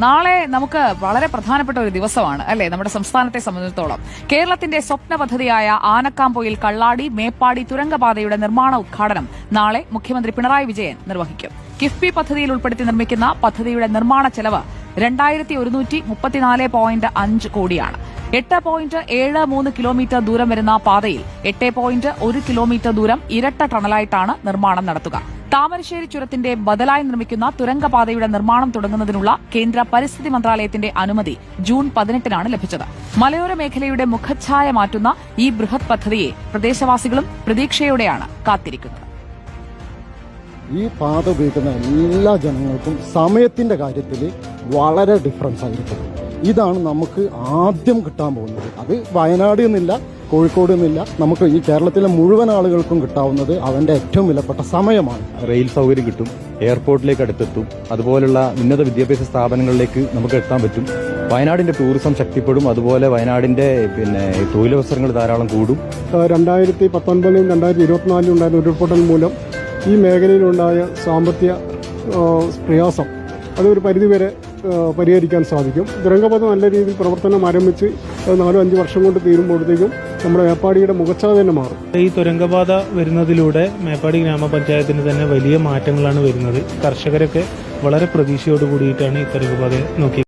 നാളെ നമുക്ക് വളരെ പ്രധാനപ്പെട്ട ഒരു ദിവസമാണ് അല്ലെ? നമ്മുടെ സംസ്ഥാനത്തെ സംബന്ധിച്ചിടത്തോളം. കേരളത്തിന്റെ സ്വപ്ന പദ്ധതിയായ ആനക്കാംപൊയിൽ കള്ളാടി മേപ്പാടി തുരങ്കപാതയുടെ നിർമ്മാണ ഉദ്ഘാടനം നാളെ മുഖ്യമന്ത്രി പിണറായി വിജയൻ നിർവഹിക്കും. കിഫ്ബി പദ്ധതിയിൽ ഉൾപ്പെടുത്തി നിർമ്മിക്കുന്ന പദ്ധതിയുടെ നിർമ്മാണ ചെലവ് രണ്ടായിരത്തി ഒരുന്നൂറ്റി മുപ്പത്തിനാല് പോയിന്റ് അഞ്ച് കോടിയാണ്. എട്ട് പോയിന്റ് ഏഴ് മൂന്ന് കിലോമീറ്റർ ദൂരം വരുന്ന പാതയിൽ എട്ട് പോയിന്റ് ഒരു കിലോമീറ്റർ ദൂരം ഇരട്ട ടണലായിട്ടാണ് നിർമ്മാണം നടത്തുക. താമരശ്ശേരി ചുരത്തിന്റെ ബദലായി നിർമ്മിക്കുന്ന തുരങ്കപാതയുടെ നിർമ്മാണം തുടങ്ങുന്നതിനുള്ള കേന്ദ്ര പരിസ്ഥിതി മന്ത്രാലയത്തിന്റെ അനുമതി ജൂൺ പതിനെട്ടിനാണ് ലഭിച്ചത്. മലയോര മേഖലയുടെ മുഖച്ഛായ മാറ്റുന്ന ഈ ബൃഹത് പദ്ധതിയെ പ്രദേശവാസികളും പ്രതീക്ഷയോടെയാണ് കാത്തിരിക്കുന്നത്. ഈ പാത ഉപയോഗിക്കുന്ന എല്ലാ ജനങ്ങൾക്കും സമയത്തിന്റെ കാര്യത്തിൽ വളരെ ഡിഫറൻസ് ആയിരിക്കും ഇതാണ് നമുക്ക് ആദ്യം കിട്ടാൻ പോകുന്നത്. അത് വയനാട് എന്നില്ല കോഴിക്കോട് നമുക്ക് ഈ കേരളത്തിലെ മുഴുവൻ ആളുകൾക്കും കിട്ടാവുന്നത് അവന്റെ ഏറ്റവും വിലപ്പെട്ട സമയമാണ്. റെയിൽ സൗകര്യം കിട്ടും എയർപോർട്ടിലേക്ക് അടുത്തെത്തും അതുപോലുള്ള ഉന്നത വിദ്യാഭ്യാസ സ്ഥാപനങ്ങളിലേക്ക് നമുക്ക് എത്താൻ പറ്റും. വയനാടിന്റെ ടൂറിസം ശക്തിപ്പെടും അതുപോലെ വയനാടിന്റെ പിന്നെ തൊഴിലവസരങ്ങൾ ധാരാളം കൂടും. രണ്ടായിരത്തി പത്തൊൻപതിലും രണ്ടായിരത്തി ഇരുപത്തിനാലിലും ഉണ്ടായിരുന്ന ഉരുൾപൊട്ടൽ മൂലം ഈ മേഖലയിലുണ്ടായ സാമ്പത്തിക പ്രയാസം അതൊരു പരിധിവരെ പരിഹരിക്കാൻ സാധിക്കും. തുരങ്കപഥം നല്ല രീതിയിൽ പ്രവർത്തനം ആരംഭിച്ച് നാലോ അഞ്ച് വർഷം കൊണ്ട് തീരുമ്പോഴത്തേക്കും നമ്മുടെ മേപ്പാടിയുടെ മുഖച്ഛായ തന്നെ മാറും. ഈ തുരങ്കപാത വരുന്നതിലൂടെ മേപ്പാടി ഗ്രാമപഞ്ചായത്തിന് തന്നെ വലിയ മാറ്റങ്ങളാണ് വരുന്നത്. കർഷകരൊക്കെ വളരെ പ്രതീക്ഷയോട് കൂടിയിട്ടാണ് ഈ തുരങ്കപാതയെ നോക്കി